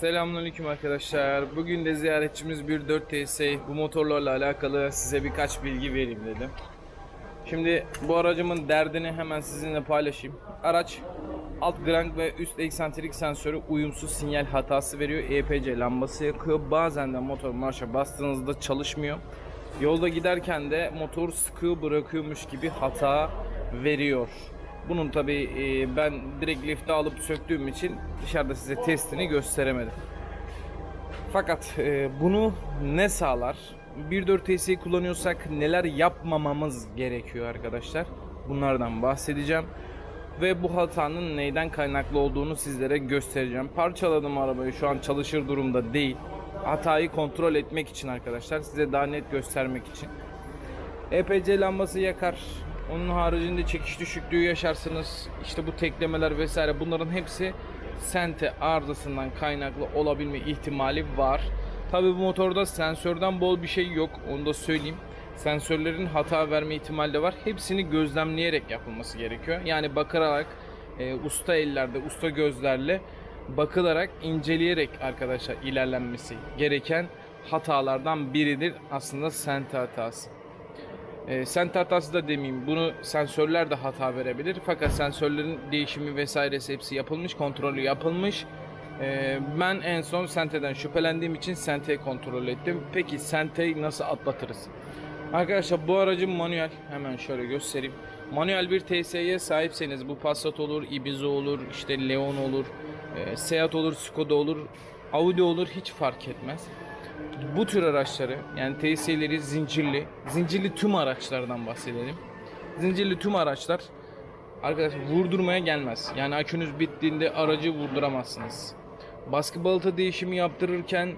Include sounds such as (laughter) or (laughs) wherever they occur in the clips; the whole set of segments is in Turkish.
Selamünaleyküm arkadaşlar. Bugün de ziyaretçimiz bir 4 TS. Bu motorlarla alakalı size birkaç bilgi vereyim dedim. Şimdi bu aracımın derdini hemen sizinle paylaşayım. Araç alt grank ve üst eksantrik sensörü uyumsuz sinyal hatası veriyor. EPC lambası yakıyor. Bazen de motor marşa bastığınızda çalışmıyor. Yolda giderken de motor sıkı bırakıyormuş gibi hata veriyor. Bunun tabi ben direkt lifte alıp söktüğüm için dışarıda size testini gösteremedim. Fakat e, bunu ne sağlar? 1.4 TS'yi kullanıyorsak neler yapmamamız gerekiyor arkadaşlar? Bunlardan bahsedeceğim. Ve bu hatanın neyden kaynaklı olduğunu sizlere göstereceğim. Parçaladım arabayı şu an çalışır durumda değil. Hatayı kontrol etmek için arkadaşlar. Size daha net göstermek için. EPC lambası yakar. Onun haricinde çekiş düşüklüğü yaşarsınız. İşte bu teklemeler vesaire bunların hepsi sente arızasından kaynaklı olabilme ihtimali var. Tabi bu motorda sensörden bol bir şey yok. Onu da söyleyeyim. Sensörlerin hata verme ihtimali de var. Hepsini gözlemleyerek yapılması gerekiyor. Yani bakarak e, usta ellerde, usta gözlerle bakılarak, inceleyerek arkadaşlar ilerlenmesi gereken hatalardan biridir aslında sente hatası. E, sent hatası da demeyeyim. Bunu sensörler de hata verebilir. Fakat sensörlerin değişimi vesairesi hepsi yapılmış, kontrolü yapılmış. E, ben en son Sente'den şüphelendiğim için Sente'yi kontrol ettim. Peki Sente'yi nasıl atlatırız? Arkadaşlar bu aracın manuel. Hemen şöyle göstereyim. Manuel bir TS'ye sahipseniz bu Passat olur, Ibiza olur, işte Leon olur, e, Seat olur, Skoda olur, Audi olur hiç fark etmez bu tür araçları yani TS'leri zincirli, zincirli tüm araçlardan bahsedelim. Zincirli tüm araçlar arkadaşlar vurdurmaya gelmez. Yani akünüz bittiğinde aracı vurduramazsınız. Baskı balata değişimi yaptırırken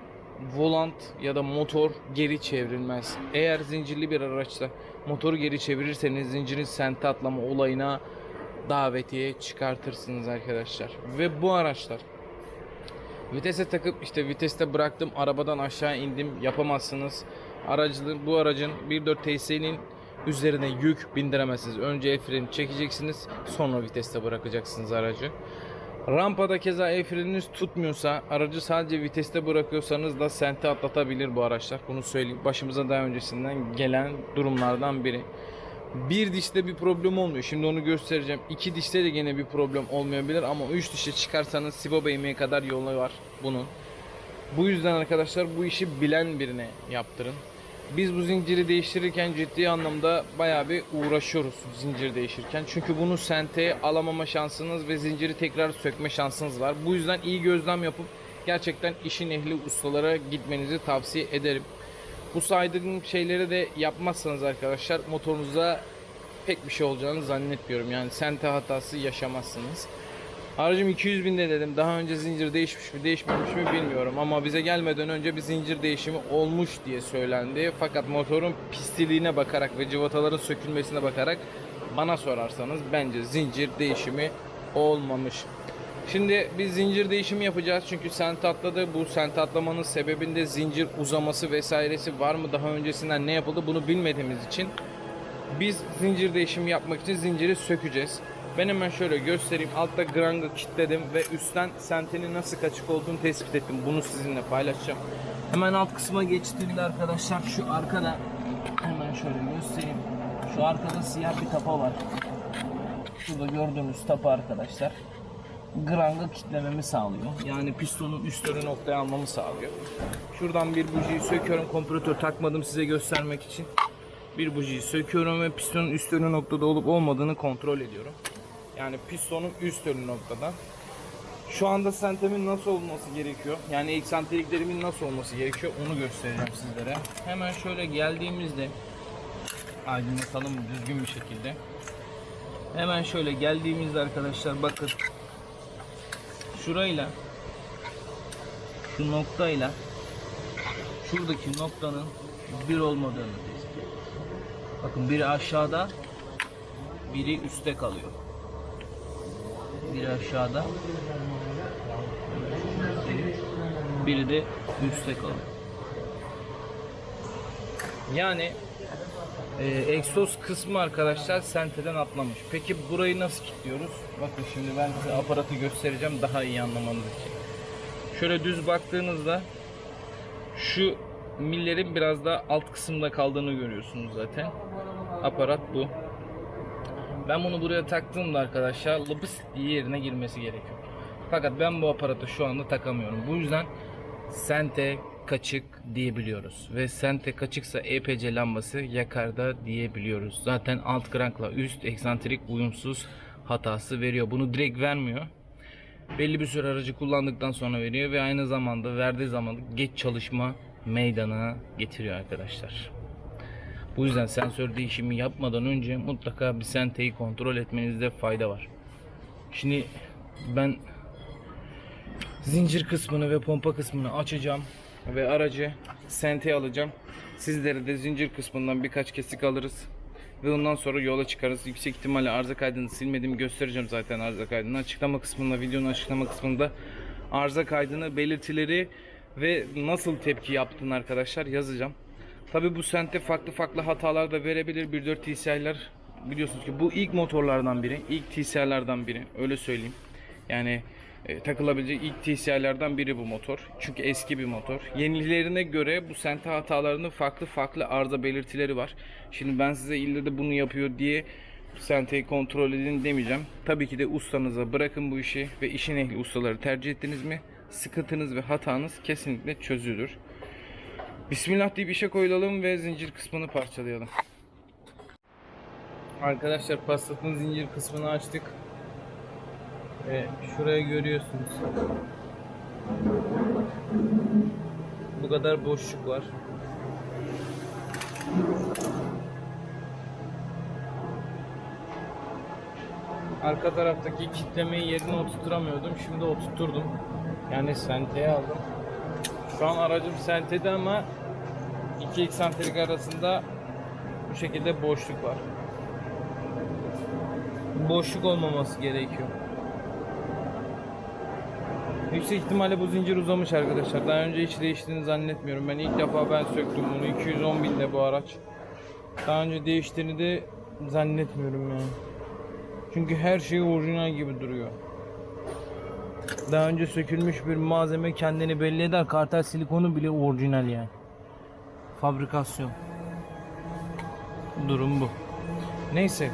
volant ya da motor geri çevrilmez. Eğer zincirli bir araçta motoru geri çevirirseniz zincirin sente atlama olayına davetiye çıkartırsınız arkadaşlar. Ve bu araçlar Vitese takıp işte viteste bıraktım arabadan aşağı indim yapamazsınız. Aracın bu aracın 1.4 TS'nin üzerine yük bindiremezsiniz. Önce el freni çekeceksiniz sonra viteste bırakacaksınız aracı. Rampada keza el freniniz tutmuyorsa aracı sadece viteste bırakıyorsanız da sente atlatabilir bu araçlar. Bunu söyleyeyim. Başımıza daha öncesinden gelen durumlardan biri. Bir dişte bir problem olmuyor. Şimdi onu göstereceğim. İki dişte de gene bir problem olmayabilir ama üç dişe çıkarsanız Sibo Bey'e kadar yolu var bunun. Bu yüzden arkadaşlar bu işi bilen birine yaptırın. Biz bu zinciri değiştirirken ciddi anlamda bayağı bir uğraşıyoruz zincir değiştirirken. Çünkü bunu senteye alamama şansınız ve zinciri tekrar sökme şansınız var. Bu yüzden iyi gözlem yapıp gerçekten işin ehli ustalara gitmenizi tavsiye ederim. Bu saydığım şeyleri de yapmazsanız arkadaşlar motorunuza pek bir şey olacağını zannetmiyorum. Yani sente hatası yaşamazsınız. Aracım 200 binde dedim. Daha önce zincir değişmiş mi değişmemiş mi bilmiyorum. Ama bize gelmeden önce bir zincir değişimi olmuş diye söylendi. Fakat motorun pistiliğine bakarak ve cıvataların sökülmesine bakarak bana sorarsanız bence zincir değişimi olmamış. Şimdi biz zincir değişimi yapacağız çünkü sent atladı. Bu sent atlamanın sebebinde zincir uzaması vesairesi var mı daha öncesinden ne yapıldı bunu bilmediğimiz için biz zincir değişimi yapmak için zinciri sökeceğiz. Ben hemen şöyle göstereyim. Altta grangı kilitledim ve üstten sentenin nasıl kaçık olduğunu tespit ettim. Bunu sizinle paylaşacağım. Hemen alt kısma geçtiğimde arkadaşlar şu arkada hemen şöyle göstereyim. Şu arkada siyah bir tapa var. Şurada gördüğümüz tapa arkadaşlar grangı kitlememi sağlıyor. Yani pistonun üstleri noktaya almamı sağlıyor. Şuradan bir bujiyi söküyorum. Kompresör takmadım size göstermek için. Bir bujiyi söküyorum ve pistonun üst önü noktada olup olmadığını kontrol ediyorum. Yani pistonun üst önü noktada. Şu anda sentemin nasıl olması gerekiyor? Yani eksantriklerimin nasıl olması gerekiyor? Onu göstereceğim sizlere. Hemen şöyle geldiğimizde aydınlatalım düzgün bir şekilde. Hemen şöyle geldiğimizde arkadaşlar bakın şurayla şu noktayla şuradaki noktanın bir olmadığını tespit. Bakın biri aşağıda biri üstte kalıyor. Biri aşağıda biri de üstte kalıyor. Yani e, egzoz kısmı arkadaşlar senteden atlamış. Peki burayı nasıl kilitliyoruz? Bakın şimdi ben size aparatı göstereceğim daha iyi anlamanız için. şöyle düz baktığınızda şu millerin biraz daha alt kısımda kaldığını görüyorsunuz zaten. Aparat bu. Ben bunu buraya taktığımda arkadaşlar lıbıs diye yerine girmesi gerekiyor. Fakat ben bu aparatı şu anda takamıyorum. Bu yüzden sente kaçık diyebiliyoruz. Ve sente kaçıksa EPC lambası yakarda diyebiliyoruz. Zaten alt krankla üst eksantrik uyumsuz hatası veriyor. Bunu direkt vermiyor. Belli bir süre aracı kullandıktan sonra veriyor ve aynı zamanda verdiği zaman geç çalışma meydana getiriyor arkadaşlar. Bu yüzden sensör değişimi yapmadan önce mutlaka bir senteyi kontrol etmenizde fayda var. Şimdi ben zincir kısmını ve pompa kısmını açacağım ve aracı senteye alacağım. Sizlere de zincir kısmından birkaç kesik alırız ve ondan sonra yola çıkarız. Yüksek ihtimalle arıza kaydını silmediğimi göstereceğim zaten arıza kaydını. Açıklama kısmında, videonun açıklama kısmında arıza kaydını, belirtileri ve nasıl tepki yaptığını arkadaşlar yazacağım. Tabi bu sente farklı farklı hatalar da verebilir. 1.4 TCI'ler biliyorsunuz ki bu ilk motorlardan biri. ilk TCI'lerden biri. Öyle söyleyeyim. Yani e, takılabilecek ilk TCI'lerden biri bu motor. Çünkü eski bir motor. Yenilerine göre bu sente hatalarının farklı farklı arıza belirtileri var. Şimdi ben size ille de bunu yapıyor diye senteyi kontrol edin demeyeceğim. Tabii ki de ustanıza bırakın bu işi ve işin ehli ustaları tercih ettiniz mi? Sıkıntınız ve hatanız kesinlikle çözülür. Bismillah deyip işe koyulalım ve zincir kısmını parçalayalım. Arkadaşlar Passat'ın zincir kısmını açtık. Ve şuraya görüyorsunuz. Bu kadar boşluk var. Arka taraftaki kitlemeyi yerine oturtamıyordum. Şimdi oturtturdum. Yani senteye aldım. Şu an aracım sentede ama iki eksantrik arasında bu şekilde boşluk var. Boşluk olmaması gerekiyor. Yüksek ihtimalle bu zincir uzamış arkadaşlar. Daha önce hiç değiştiğini zannetmiyorum. Ben ilk defa ben söktüm bunu. 210 binde bu araç. Daha önce değiştiğini de zannetmiyorum yani. Çünkü her şey orijinal gibi duruyor. Daha önce sökülmüş bir malzeme kendini belli eder. Kartel silikonu bile orijinal yani. Fabrikasyon. Durum bu. Neyse.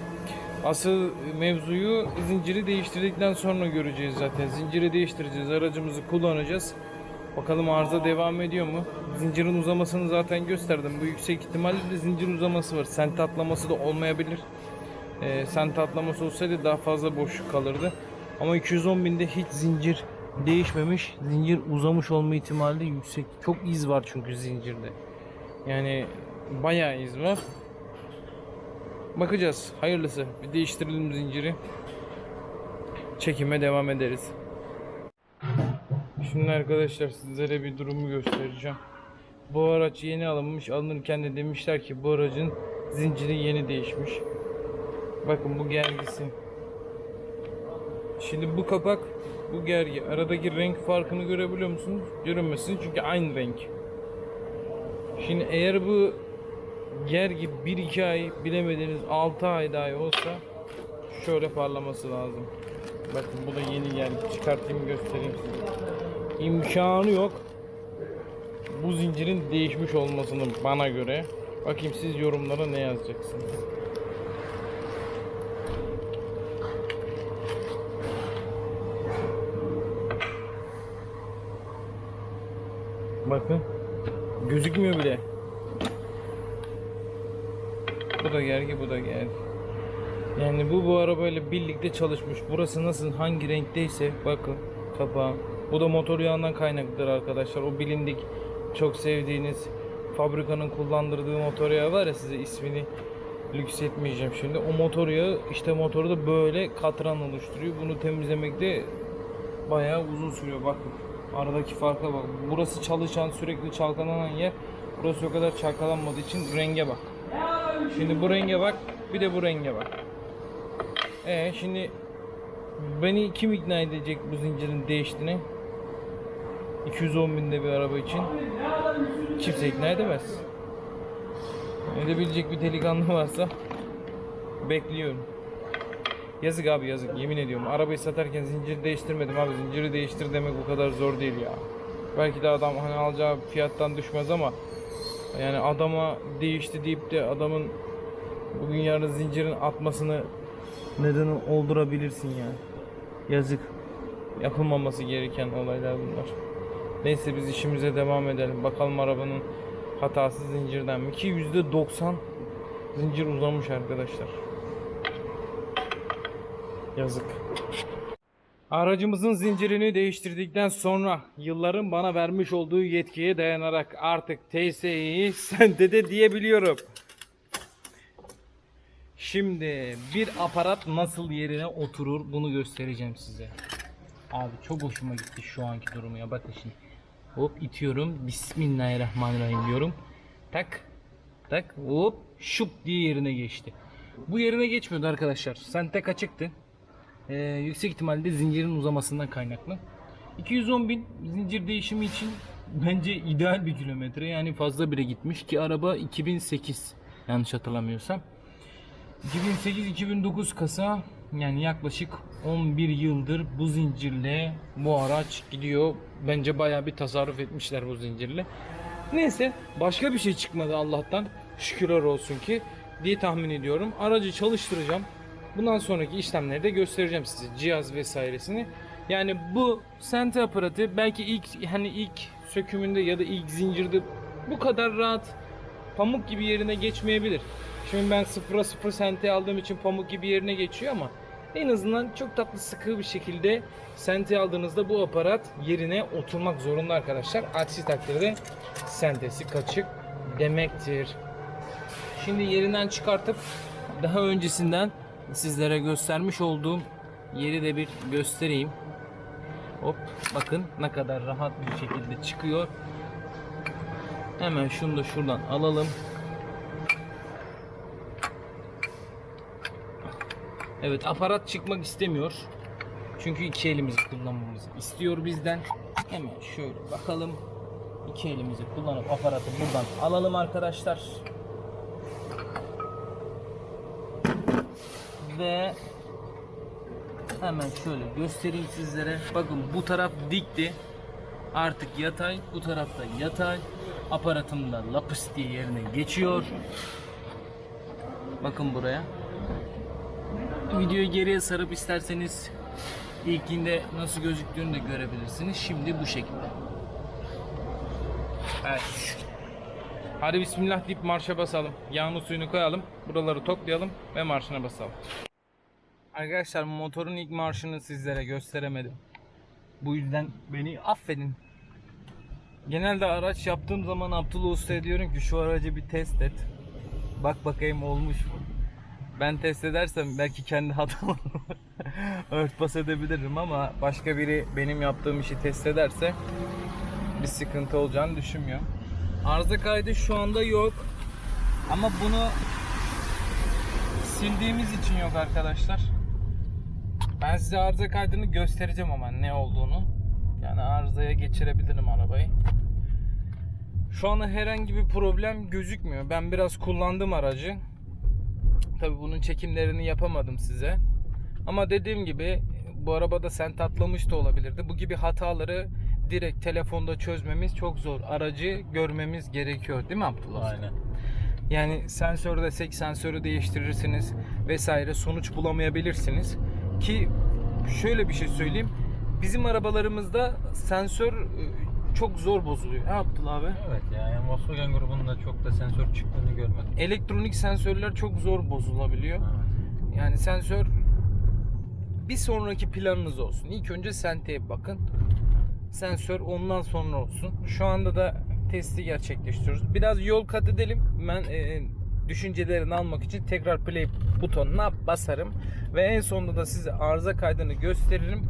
Asıl mevzuyu zinciri değiştirdikten sonra göreceğiz zaten. Zinciri değiştireceğiz. Aracımızı kullanacağız. Bakalım arıza devam ediyor mu? Zincirin uzamasını zaten gösterdim. Bu yüksek ihtimalle de zincir uzaması var. Sent atlaması da olmayabilir. Ee, sent atlaması olsaydı daha fazla boşluk kalırdı. Ama 210 binde hiç zincir değişmemiş. Zincir uzamış olma ihtimali yüksek. Çok iz var çünkü zincirde. Yani bayağı iz var. Bakacağız. Hayırlısı. Bir değiştirelim zinciri. Çekime devam ederiz. Şimdi arkadaşlar sizlere bir durumu göstereceğim. Bu araç yeni alınmış. Alınırken de demişler ki bu aracın zinciri yeni değişmiş. Bakın bu gergisi. Şimdi bu kapak, bu gergi. Aradaki renk farkını görebiliyor musunuz? Görünmesin çünkü aynı renk. Şimdi eğer bu gergi 1-2 ay bilemediniz 6 ay dahi olsa şöyle parlaması lazım. Bakın bu da yeni gergi. Çıkartayım göstereyim size. İmkanı yok. Bu zincirin değişmiş olmasını bana göre. Bakayım siz yorumlara ne yazacaksınız. Bakın. Gözükmüyor bile. Bu da gergi, bu da gergi. Yani bu bu arabayla birlikte çalışmış. Burası nasıl, hangi renkteyse bakın kapağı. Bu da motor yağından kaynaklıdır arkadaşlar. O bilindik, çok sevdiğiniz fabrikanın kullandırdığı motor yağı var ya size ismini lüks etmeyeceğim şimdi. O motor yağı işte motoru da böyle katran oluşturuyor. Bunu temizlemekte bayağı uzun sürüyor bakın. Aradaki farka bak. Burası çalışan sürekli çalkalanan yer. Burası o kadar çalkalanmadığı için renge bak. Şimdi bu renge bak. Bir de bu renge bak. Ee şimdi beni kim ikna edecek bu zincirin değiştiğine? 210 binde bir araba için kimse ikna edemez. Edebilecek bir delikanlı varsa bekliyorum. Yazık abi yazık yemin ediyorum. Arabayı satarken zincir değiştirmedim abi. Zinciri değiştir demek bu kadar zor değil ya. Belki de adam hani alacağı fiyattan düşmez ama yani adama değişti deyip de adamın bugün yarın zincirin atmasını neden oldurabilirsin ya. Yazık. Yapılmaması gereken olaylar bunlar. Neyse biz işimize devam edelim. Bakalım arabanın hatası zincirden mi? Ki %90 zincir uzamış arkadaşlar. Yazık. Aracımızın zincirini değiştirdikten sonra yılların bana vermiş olduğu yetkiye dayanarak artık TSE'yi (laughs) sende de diyebiliyorum. Şimdi bir aparat nasıl yerine oturur bunu göstereceğim size. Abi çok hoşuma gitti şu anki durumu ya bakın şimdi. Hop itiyorum. Bismillahirrahmanirrahim diyorum. Tak. Tak. Hop. Şup diye yerine geçti. Bu yerine geçmiyordu arkadaşlar. Sen tek Ee, yüksek ihtimalle zincirin uzamasından kaynaklı. 210 bin zincir değişimi için bence ideal bir kilometre. Yani fazla bile gitmiş ki araba 2008 yanlış hatırlamıyorsam. 2008-2009 kasa yani yaklaşık 11 yıldır bu zincirle bu araç gidiyor. Bence bayağı bir tasarruf etmişler bu zincirle. Neyse başka bir şey çıkmadı Allah'tan. Şükürler olsun ki diye tahmin ediyorum. Aracı çalıştıracağım. Bundan sonraki işlemleri de göstereceğim size. Cihaz vesairesini. Yani bu sente aparatı belki ilk hani ilk sökümünde ya da ilk zincirde bu kadar rahat pamuk gibi yerine geçmeyebilir. Şimdi ben 0'a 0 sente aldığım için pamuk gibi yerine geçiyor ama en azından çok tatlı sıkı bir şekilde sente aldığınızda bu aparat yerine oturmak zorunda arkadaşlar. Aksi takdirde sentesi kaçık demektir. Şimdi yerinden çıkartıp daha öncesinden sizlere göstermiş olduğum yeri de bir göstereyim. Hop bakın ne kadar rahat bir şekilde çıkıyor. Hemen şunu da şuradan alalım. Evet aparat çıkmak istemiyor. Çünkü iki elimizi kullanmamızı istiyor bizden. Hemen şöyle bakalım. İki elimizi kullanıp aparatı buradan alalım arkadaşlar. Ve hemen şöyle göstereyim sizlere. Bakın bu taraf dikti. Artık yatay, bu tarafta yatay. Aparatım da lapıs diye yerine geçiyor. Bakın buraya. Videoyu geriye sarıp isterseniz ilkinde nasıl gözüktüğünü de görebilirsiniz. Şimdi bu şekilde. Evet. Hadi bismillah deyip marşa basalım. Yağını suyunu koyalım. Buraları toplayalım ve marşına basalım. Arkadaşlar motorun ilk marşını sizlere gösteremedim. Bu yüzden beni affedin. Genelde araç yaptığım zaman Abdullah Usta'ya diyorum ki şu aracı bir test et. Bak bakayım olmuş mu? Ben test edersem belki kendi (laughs) hatamı örtbas edebilirim ama başka biri benim yaptığım işi test ederse bir sıkıntı olacağını düşünmüyorum. Arıza kaydı şu anda yok. Ama bunu sildiğimiz için yok arkadaşlar. Ben size arıza kaydını göstereceğim ama ne olduğunu. Yani arızaya geçirebilirim arabayı. Şu anda herhangi bir problem gözükmüyor. Ben biraz kullandım aracı. Tabi bunun çekimlerini yapamadım size. Ama dediğim gibi bu arabada sen tatlamış da olabilirdi. Bu gibi hataları direkt telefonda çözmemiz çok zor. Aracı görmemiz gerekiyor değil mi Abdullah? Aynen. Yani sensör desek sensörü değiştirirsiniz vesaire sonuç bulamayabilirsiniz. Ki şöyle bir şey söyleyeyim. Bizim arabalarımızda sensör e, çok zor bozuluyor. Ne Abdullah abi? Evet ya yani Volkswagen grubunda çok da sensör çıktığını görmedim. Elektronik sensörler çok zor bozulabiliyor. Evet. Yani sensör bir sonraki planınız olsun. İlk önce senteye bakın. Sensör ondan sonra olsun. Şu anda da testi gerçekleştiriyoruz. Biraz yol kat edelim. Ben e, düşüncelerini almak için tekrar play butonuna basarım. Ve en sonunda da size arıza kaydını gösteririm.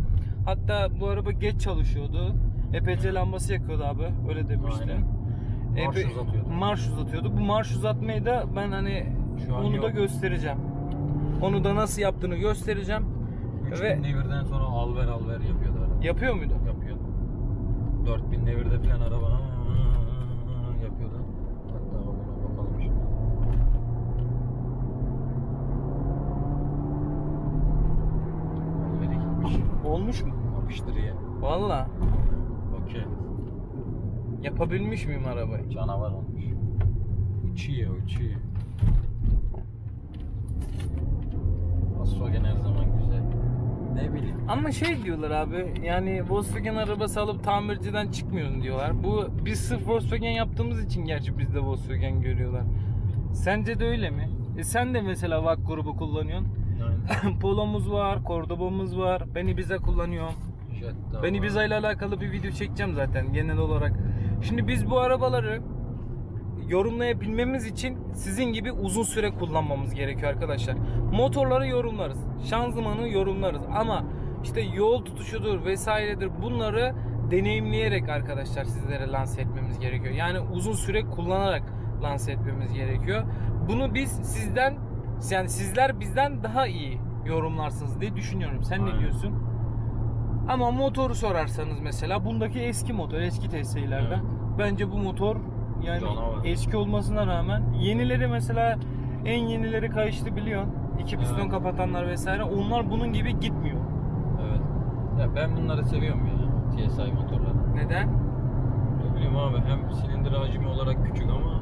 Hatta bu araba geç çalışıyordu. EPC lambası yakıyordu abi. Öyle demişti. Aynen. Marş EP uzatıyordu. Marş uzatıyordu. Bu marş uzatmayı da ben hani Şu onu da yok. göstereceğim. Onu da nasıl yaptığını göstereceğim. 3000 Ve- devirden sonra alver alver yapıyordu araba. Yapıyor muydu? Yapıyordu. 4000 devirde falan araba yapıyordu. Hatta ona bakalım şimdi. Olmuş mu? Yapıştır ya. Valla. Okey. Yapabilmiş miyim arabayı? Canavar olmuş. Uçuyor uçuyor. Volkswagen her zaman güzel. Ne bileyim. Ama şey diyorlar abi yani Volkswagen arabası alıp tamirciden çıkmıyorsun diyorlar. Bu biz sırf Volkswagen yaptığımız için gerçi bizde Volkswagen görüyorlar. Sence de öyle mi? E sen de mesela VAK grubu kullanıyorsun. (laughs) Polo'muz var, Cordoba'mız var. Ben Ibiza kullanıyorum. Jetta Ben. Ibiza ile alakalı bir video çekeceğim zaten genel olarak. Şimdi biz bu arabaları yorumlayabilmemiz için sizin gibi uzun süre kullanmamız gerekiyor arkadaşlar. Motorları yorumlarız. Şanzımanı yorumlarız ama işte yol tutuşudur vesairedir bunları deneyimleyerek arkadaşlar sizlere lanse etmemiz gerekiyor. Yani uzun süre kullanarak lanse etmemiz gerekiyor. Bunu biz sizden yani sizler bizden daha iyi yorumlarsınız diye düşünüyorum. Sen ne Aynen. diyorsun? Ama motoru sorarsanız mesela bundaki eski motor, eski TSI'lerden. Evet. Bence bu motor yani Canavar. eski olmasına rağmen yenileri mesela en yenileri kayıştı biliyorsun. İki piston Evet. kapatanlar vesaire onlar bunun gibi gitmiyor. Evet. Ya ben bunları seviyorum ya. TSI motorları. Neden? Ne bileyim abi hem silindir hacmi olarak küçük ama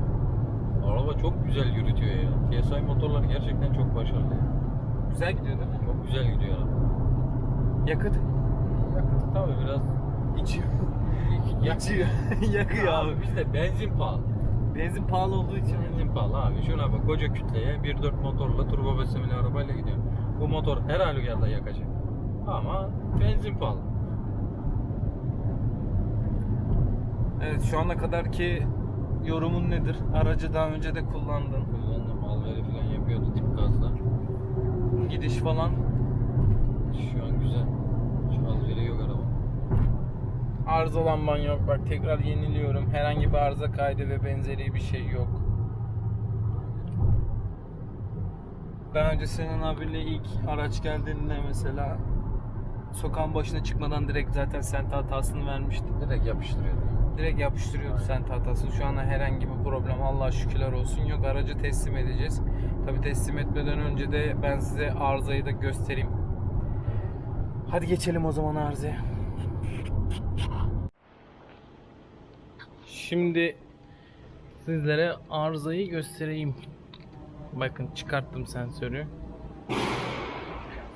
araba çok güzel yürütüyor ya. TSI motorlar gerçekten çok başarılı. Güzel gidiyor değil mi? Çok güzel gidiyor araba. Yakıt Yakıt tabii biraz içiyor. (laughs) yakıyor. Yakıyor abi. Abi bizde benzin pahalı. Benzin pahalı olduğu için. Benzin pahalı abi. Şuna bak koca kütleye 1.4 motorla turbo beslemeli arabayla gidiyor. Bu motor her halükarda yakacak. Ama benzin pahalı. Evet şu ana kadar ki yorumun nedir? Aracı daha önce de kullandın. Kullandım alveri falan yapıyordu tip gazla. Gidiş falan. Şu an güzel. Şu alveri yok araba. Arızalanman yok. Bak tekrar yeniliyorum. Herhangi bir arıza kaydı ve benzeri bir şey yok. Daha önce Sinan abiyle ilk araç geldiğinde mesela sokağın başına çıkmadan direkt zaten sent hatasını vermişti. Direkt yapıştırıyordu. Direkt yapıştırıyordu sent hatasını. Şu anda herhangi bir problem Allah'a şükürler olsun yok. Aracı teslim edeceğiz. Tabi teslim etmeden önce de ben size arızayı da göstereyim. Hadi geçelim o zaman arızaya. Şimdi sizlere arızayı göstereyim. Bakın çıkarttım sensörü.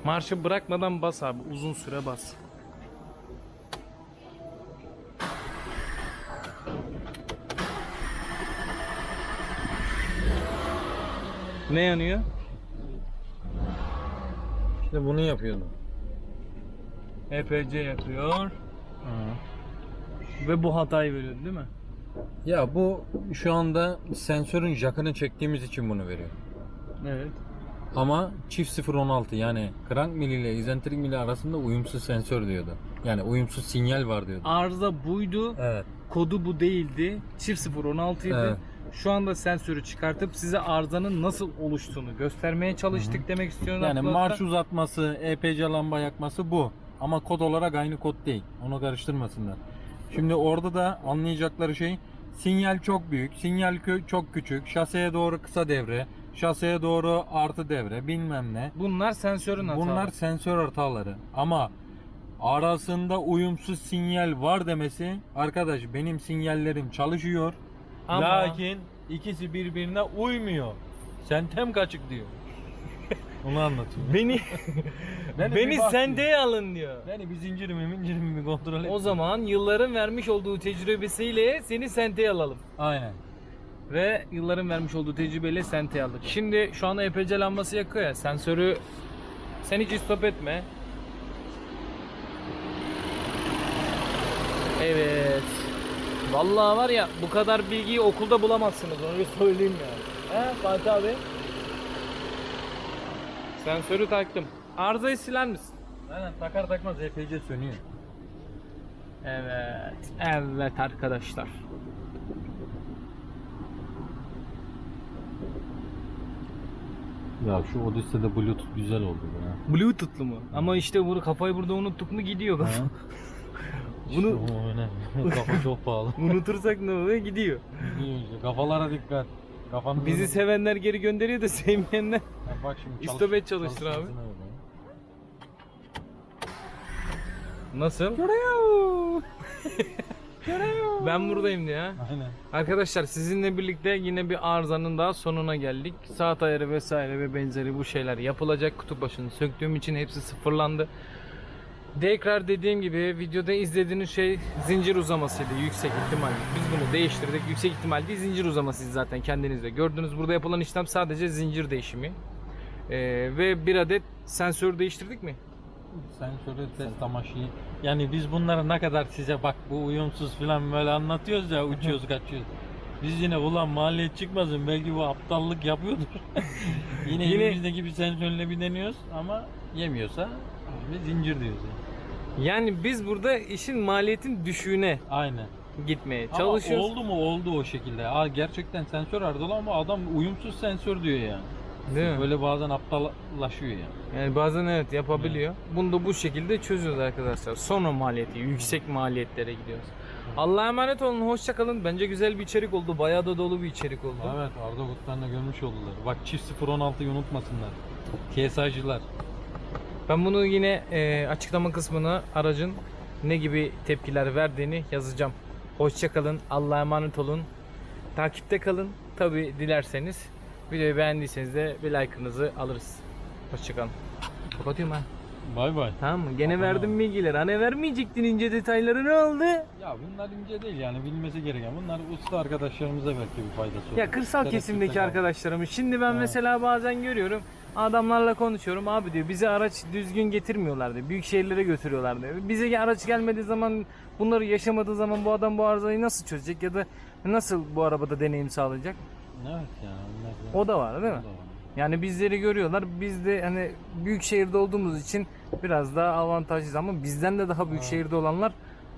Marşı bırakmadan bas abi. Uzun süre bas. Ne yanıyor? İşte bunu yapıyordu. EPC yapıyor. Ve bu hatayı veriyor değil mi? Ya bu şu anda sensörün jakını çektiğimiz için bunu veriyor. Evet. Ama çift 016 yani crank mili ile izentrik mili arasında uyumsuz sensör diyordu. Yani uyumsuz sinyal var diyordu. Arıza buydu. Evet. Kodu bu değildi. Çift 016 idi. Evet. Şu anda sensörü çıkartıp size arızanın nasıl oluştuğunu göstermeye çalıştık demek istiyorum. Yani arkadaşlar. marş uzatması, EPC lamba yakması bu. Ama kod olarak aynı kod değil. Onu karıştırmasınlar. Şimdi orada da anlayacakları şey sinyal çok büyük, sinyal kö- çok küçük, şaseye doğru kısa devre, şaseye doğru artı devre bilmem ne. Bunlar sensörün hataları. Bunlar sensör hataları. Ama arasında uyumsuz sinyal var demesi arkadaş benim sinyallerim çalışıyor. Ama- Lakin ikisi birbirine uymuyor. Sentem kaçık diyor. (laughs) Onu anlatıyor. beni Beni (laughs) beni bir bak sendeye alın diyor. Beni bir mincirimi bir kontrol et. O zaman yılların vermiş olduğu tecrübesiyle seni senteye alalım. Aynen. Ve yılların vermiş olduğu tecrübeyle senteye aldık. Şimdi şu anda EPC lambası yakıyor ya. Sensörü sen hiç stop etme. Evet. Vallahi var ya bu kadar bilgiyi okulda bulamazsınız onu bir söyleyeyim ya. He Fatih abi? Sensörü taktım. Arızayı siler misin? Aynen takar takmaz EPC sönüyor. Evet. Evet arkadaşlar. Ya şu Odyssey'de Bluetooth güzel oldu ya. Bluetooth'lu mu? Ama işte bunu kafayı burada unuttuk mu gidiyor kafa. (laughs) Bunu İşte o önemli. (laughs) Kafa (laughs) çok pahalı. unutursak ne oluyor? Gidiyor. Gidiyor işte. Kafalara dikkat. Kafanı Bizi sevenler geri gönderiyor da (laughs) sevmeyenler. bak şimdi İstop et çalıştır abi. çalıştırmasına öyle. Nasıl? ben buradayım ha. Aynen. Arkadaşlar sizinle birlikte yine bir arızanın daha sonuna geldik. Saat ayarı vesaire ve benzeri bu şeyler yapılacak. Kutu başını söktüğüm için hepsi sıfırlandı. Tekrar dediğim gibi videoda izlediğiniz şey zincir uzamasıydı yüksek ihtimalle. Biz bunu değiştirdik. Yüksek ihtimal değil zincir uzamasıydı zaten kendiniz de gördünüz. Burada yapılan işlem sadece zincir değişimi. Ee, ve bir adet sensör değiştirdik mi? Sensörü test amaçlı. Yani biz bunları ne kadar size bak bu uyumsuz falan böyle anlatıyoruz ya uçuyoruz kaçıyoruz. Biz yine ulan mahalleye çıkmasın belki bu aptallık yapıyordur. (laughs) yine, Yine- elimizdeki bir sensörle bir deniyoruz ama yemiyorsa biz zincir diyoruz. Yani. Yani biz burada işin maliyetin düşüğüne Aynen. gitmeye Ama çalışıyoruz. oldu mu oldu o şekilde. Aa, gerçekten sensör arızalı ama adam uyumsuz sensör diyor yani. Değil mi? Böyle bazen aptallaşıyor yani. Yani bazen evet yapabiliyor. Bunu da bu şekilde çözüyoruz arkadaşlar. Sonra maliyeti, yüksek maliyetlere gidiyoruz. Allah'a emanet olun, hoşça kalın. Bence güzel bir içerik oldu. Bayağı da dolu bir içerik oldu. Evet Arda Kutlar'ın da görmüş oldular. Bak çift 016'yı unutmasınlar. TSI'cılar. Ben bunu yine e, açıklama kısmına aracın ne gibi tepkiler verdiğini yazacağım. Hoşça kalın, Allah'a emanet olun. Takipte kalın. Tabi dilerseniz videoyu beğendiyseniz de bir like'ınızı alırız. Hoşça kalın. Kapatıyorum ha. Bay bay. Tamam mı? Gene verdim bilgileri. Hani vermeyecektin ince detayları ne oldu? Ya bunlar ince değil yani bilmesi gereken. Bunlar usta arkadaşlarımıza belki bir faydası olur. Ya kırsal Tereddütte kesimdeki arkadaşlarımız. Şimdi ben Evet. mesela bazen görüyorum. Adamlarla konuşuyorum. Abi diyor bize araç düzgün getirmiyorlar diyor. Büyük şehirlere götürüyorlar diyor. Bize araç gelmediği zaman bunları yaşamadığı zaman bu adam bu arızayı nasıl çözecek ya da nasıl bu arabada deneyim sağlayacak? Evet yani. onlar da- O da var değil mi? Yani bizleri görüyorlar. Biz de hani büyük şehirde olduğumuz için biraz daha avantajlıyız ama bizden de daha büyük Evet. şehirde olanlar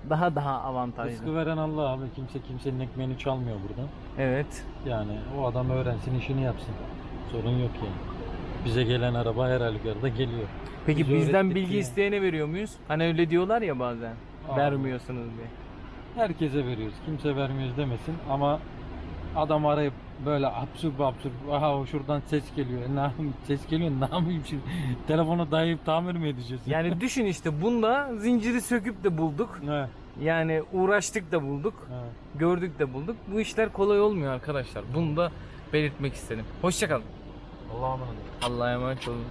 daha daha avantajlı. Rızkı veren Allah abi. Kimse kimsenin ekmeğini çalmıyor buradan. Evet. Yani o adam öğrensin işini yapsın. Sorun yok yani. Bize gelen araba her halükarda geliyor. Peki Biz bizden öğrettik bilgi yani. isteyene veriyor muyuz? Hani öyle diyorlar ya bazen. Aa. Vermiyorsunuz diye. Herkese veriyoruz. Kimse vermiyoruz demesin ama adam arayıp böyle absürt absürt aha şuradan ses geliyor. (laughs) Ne yapayım? Ses geliyor ne yapayım şimdi? (laughs) Telefonu dayayıp tamir mi edeceğiz? Yani (laughs) düşün işte bunda zinciri söküp de bulduk. Evet, Yani uğraştık da bulduk. evet. Gördük de bulduk. Bu işler kolay olmuyor arkadaşlar. Bunu da belirtmek istedim. Hoşçakalın. Allah'a emanet. Allah'a emanet olun.